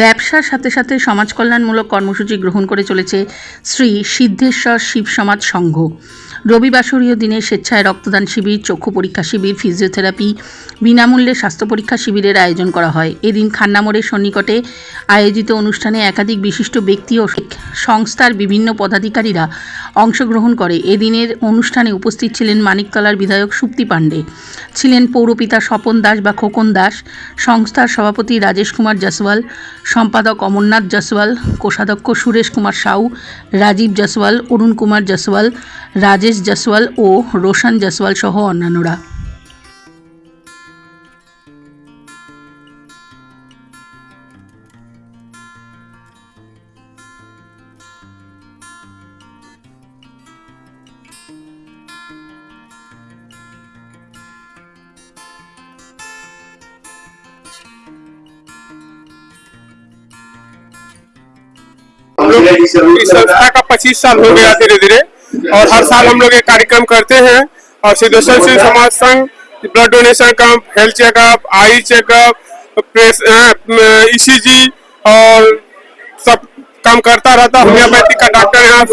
ব্যবসার সাথে সাথে সমাজ কল্যাণমূলক কর্মসূচি গ্রহণ করে চলেছে শ্রী সিদ্ধেশ্বর শিব সমাজ সংঘ। রবিবাসরীয় দিনে স্বেচ্ছায় রক্তদান শিবির, চক্ষু পরীক্ষা শিবির, ফিজিওথেরাপি, বিনামূল্যে স্বাস্থ্য পরীক্ষা শিবিরের আয়োজন করা হয়। এদিন খান্নামোড়ের সন্নিকটে আয়োজিত অনুষ্ঠানে একাধিক বিশিষ্ট ব্যক্তি ও সংস্থার বিভিন্ন পদাধিকারীরা অংশগ্রহণ করে। এদিনের অনুষ্ঠানে উপস্থিত ছিলেন মানিকতলার বিধায়ক সুপ্তি পাণ্ডে, ছিলেন পৌরপিতা স্বপন দাস বা খোকন দাস, সংস্থার সভাপতি রাজেশ কুমার জসওয়াল সম্পাদক অমরনাথ জসওয়াল, কোষাধ্যক্ষ সুরেশ কুমার সাউ, রাজীব জসওয়াল, অরুণ কুমার জসওয়াল, রাজেশ জসওয়াল ও রোশন জসওয়াল সহ অন্যান্যরা। इस संस्था का पच्चीस साल हो गया धीरे धीरे और हर साल हम लोग ये कार्यक्रम करते हैं। और Siddheshwar Shiv Samaj Sangh blood donation camp health checkup eye checkup press ECG और सब काम करता रहता होम्योपैथिक का डॉक्टर यहाँ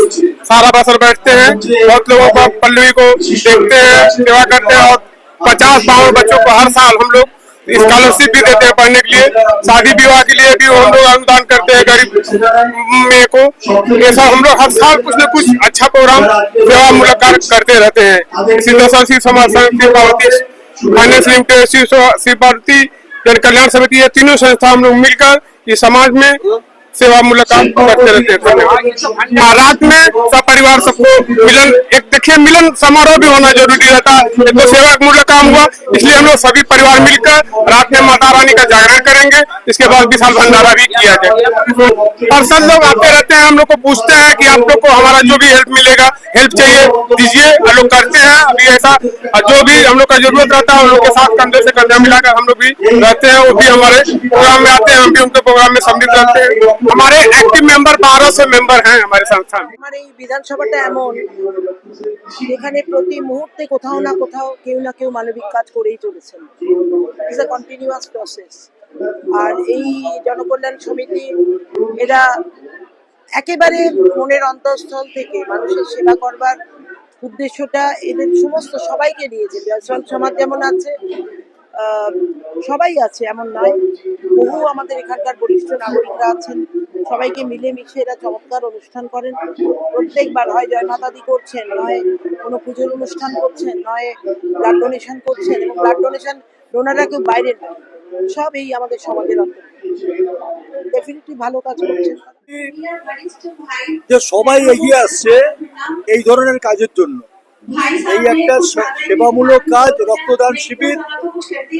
सारा बसर बैठते हैं। बहुत लोगों को पल्लवी को देखते हैं सेवा करते हैं और पचास बावन बच्चों को हर साल हम लोग स्कॉलरशिप भी देते हैं पढ़ने के लिए। शादी विवाह के लिए भी हम लोग अनुदान करते हैं में को ऐसा हम लोग हर साल कुछ न कुछ अच्छा प्रोग्राम सेवा मुलाकात करते रहते हैं। सिद्धेश्वर शिव समाज समिति पार्वती फाइनेंस लिमिटेड शिव शिव पार्वती जन कल्याण समिति, ये तीनों संस्था हम लोग मिलकर इस समाज में सेवा मूलक काम करते रहते हैं। हाँ, रात में सब परिवार सबको मिलन एक देखिए मिलन समारोह भी होना ज़रूरी रहता है। एक तो सेवा मूलक काम हुआ इसलिए हम लोग सभी परिवार मिलकर रात में माता रानी का जागरण करेंगे। इसके बाद विशाल भंडारा भी किया जाएगा और सब लोग आते रहते हैं हम लोग को पूछते हैं की आप लोग को हमारा जो भी हेल्प मिलेगा हेल्प चाहिए दीजिए। करते हैं अभी ऐसा जो भी हम लोग का जरूरत रहता है उन लोग के साथ कंधे से कंधा मिलाकर हम लोग भी रहते हैं वो भी हमारे प्रोग्राम में आते हैं हम भी उनके प्रोग्राम में सम्मिलित रहते हैं हमारे एक्टिव मेंबर बारह सौ मेंबर हैं हमारे संस्था में আমার এই বিধানসভাটা এমন যেখানে প্রতি মুহূর্তে কোথাও না কোথাও কেউ না কেউ মানবিক কাজ করেই চলেছেন ইজ আ কন্টিনিউয়াস প্রসেস আর এই জনকল্যাণ সমিতি এরা একেবারে মনের অন্তঃস্থল থেকে মানুষের সেবা করবার উদ্দেশ্যটা এদের সমস্ত সবাইকে নিয়েছে জয়সন সমাজ যেমন আছে সবাই আছে এমন নয়, বহু আমাদের এখানকার বরিষ্ঠ নাগরিকরা আছেন, সবাইকে মিলেমিশে এরা চমৎকার অনুষ্ঠান করেন। প্রত্যেকবার হয় জয় মাতাদি করছেন, নয় কোনো পুজোর অনুষ্ঠান করছেন, নয় ব্লাড ডোনেশন করছেন এবং ব্লাড ডোনেশন ডোনাররা কেউ বাইরের নয়। সব এই আমাদের সমাজের ভালো কাজ করছেন। যে সবাই এগিয়ে আসছে এই ধরনের কাজের জন্য। এই একটা সেবামূলক কাজ, রক্তদান শিবির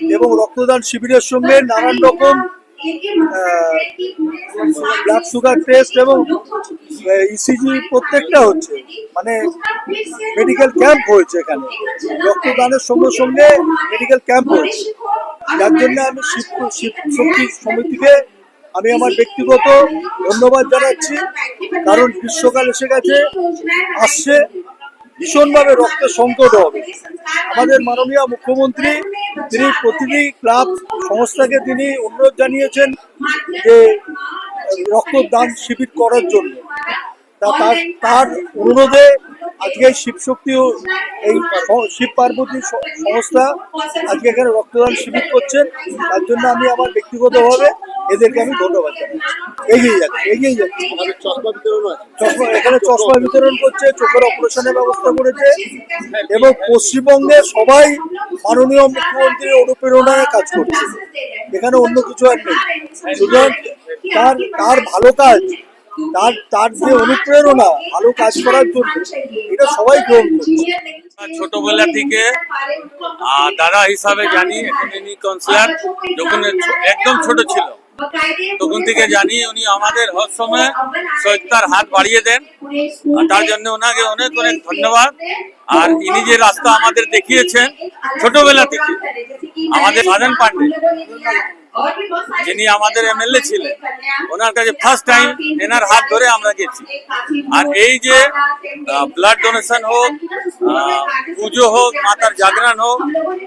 এবং রক্তদান শিবিরের সঙ্গে নানান রকম ব্লাড সুগার টেস্ট এবং ইসিজি প্রত্যেকটা হচ্ছে। মানে মেডিকেল ক্যাম্প হয়েছে এখানে। রক্তদানের সঙ্গে সঙ্গে মেডিকেল ক্যাম্প হয়েছে। যার জন্য আমি শিব শক্তি সমিতিকে আমি আমার ব্যক্তিগত ধন্যবাদ জানাচ্ছি। কারণ গ্রীষ্মকাল এসে গেছে। আসছে। ভীষণভাবে রক্তের সংকট হবে। আমাদের মাননীয় মুখ্যমন্ত্রী, তিনি প্রতিটি ক্লাব সংস্থাকে তিনি অনুরোধ জানিয়েছেন যে রক্তদান শিবির করার জন্য। তা তার তার অনুরোধে আজকে এই শিবশক্তি এই শিব পার্বতী সংস্থা আজকে এখানে রক্তদান শিবির করছেন তার জন্য আমি আমার ব্যক্তিগতভাবে এদেরকে আমি ধন্যবাদ জানাচ্ছি। এগিয়ে যাচ্ছে এগিয়ে যাচ্ছে চশমা বিতরণ চশমা এখানে চশমা বিতরণ করছে চোখের অপারেশনের ব্যবস্থা করেছে এবং পশ্চিমবঙ্গে সবাই মাননীয় মুখ্যমন্ত্রীর অনুপ্রেরণায় কাজ করছে। এখানে অন্য কিছু আর নেই। সুতরাং তার তার ভালো কাজ তার তার যে অনুপ্রেরণা ভালো কাজ করার জন্য এটা সবাই গ্রহণ করছে। ছোটবেলা থেকে দাদা হিসাবে জানি এখন ইনি কাউন্সিলর যখন একদম ছোট ছিল। তখন থেকে জানি উনি আমাদের হর সময় সহায়তার হাত বাড়িয়ে দেন। তার জন্য ওনাকে অনেক অনেক ধন্যবাদ। আর ইনি যে রাস্তা আমাদের দেখিয়েছেন ছোটবেলা থেকে, আমাদের সাধন পান্ডে যিনি আমাদের এমএলএ ছিলেন, ওনার কাছে ফার্স্ট টাইম এনার হাত ধরে আমরা গেছি। আর এই যে ব্লাড ডোনেশন হোক পুজো হোক, মাতার জাগরণ হোক,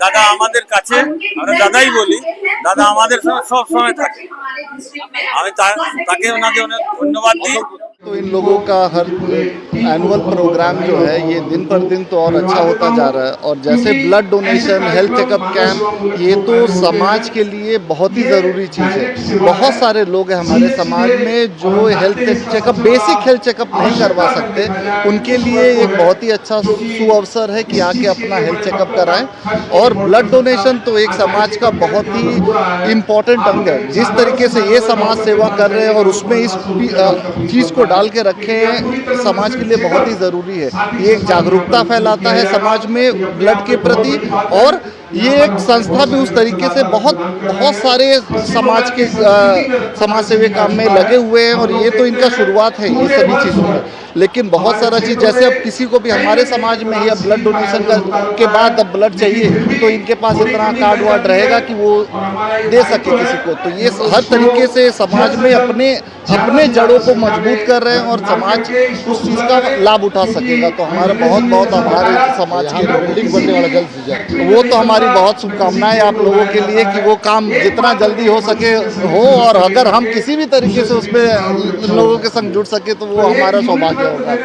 দাদা আমাদের কাছে, আমরা দাদাই বলি, দাদা আমাদের সব সময় থাকে। আমি তাকে ওনাকে অনেক ধন্যবাদ দিই। तो इन लोगों का हर एनुअल प्रोग्राम जो है, ये दिन पर दिन तो और अच्छा होता जा रहा है। और जैसे blood donation health checkup camp ये तो समाज के लिए बहुत ही ज़रूरी चीज़ है। बहुत सारे लोग हैं हमारे समाज में जो health checkup basic health checkup नहीं करवा सकते। उनके लिए एक बहुत ही अच्छा सुअवसर है कि आके अपना हेल्थ चेकअप कराएँ। और ब्लड डोनेशन तो एक समाज का बहुत ही इम्पोर्टेंट अंग है। जिस तरीके से ये समाज सेवा कर रहे हैं और उसमें इस चीज़ को डाल के रखे समाज के लिए बहुत ही ज़रूरी है। ये एक जागरूकता फैलाता है समाज में, ब्लड के प्रति और ये एक संस्था भी उस तरीके से बहुत बहुत सारे समाज के समाज सेवी काम में लगे हुए हैं और ये तो इनका शुरुआत है ये सभी चीज़ों में। लेकिन बहुत सारा चीज़ जैसे अब किसी को भी हमारे समाज में ही अब ब्लड डोनेशन का के बाद अब ब्लड चाहिए तो इनके पास इतना कार्ड वार्ड रहेगा कि वो दे सके किसी को। तो ये हर तरीके से समाज में अपने अपने जड़ों को मज़बूत कर रहे हैं और समाज उस चीज़ का लाभ उठा सकेगा। तो हमारा बहुत बहुत आभार है समाज के वो तो हमारी बहुत शुभकामनाएँ आप लोगों के लिए कि वो काम जितना जल्दी हो सके हो और अगर हम किसी भी तरीके से उसमें लोगों के संग जुड़ सके तो वो हमारा सौभाग्य होगा।